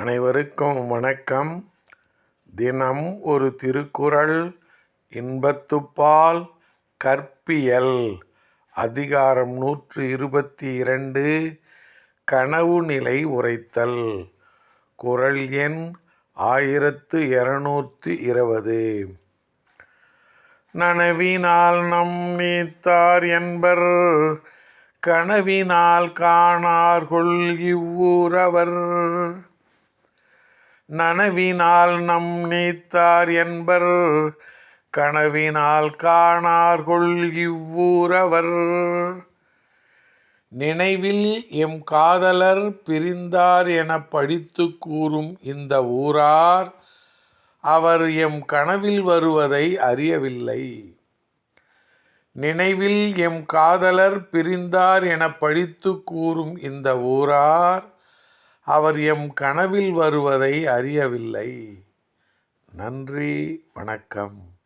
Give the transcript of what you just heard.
அனைவருக்கும் வணக்கம். தினம் ஒரு திருக்குறள் இன்பத்துப்பால் கற்பியல் அதிகாரம் நூற்று இருபத்தி இரண்டு கனவு நிலை உரைத்தல் குரல் எண் ஆயிரத்து இருநூற்றி இருபது. நனவினால் நம் நீத்தார் என்பர் கனவினால் காணார்கொள் இவ்வூரவர். நனவினால் நம் நீத்தார் என்பர் கனவினால் காணார்கொள் இவ்வூரவர். நினைவில் எம் காதலர் பிரிந்தார் என படித்து கூறும் இந்த ஊரார் அவர் எம் கனவில் வருவதை அறியவில்லை. நினைவில் எம் காதலர் பிரிந்தார் என படித்து கூறும் இந்த ஊரார் அவர் எம் கனவில் வருவதை அறியவில்லை. நன்றி வணக்கம்.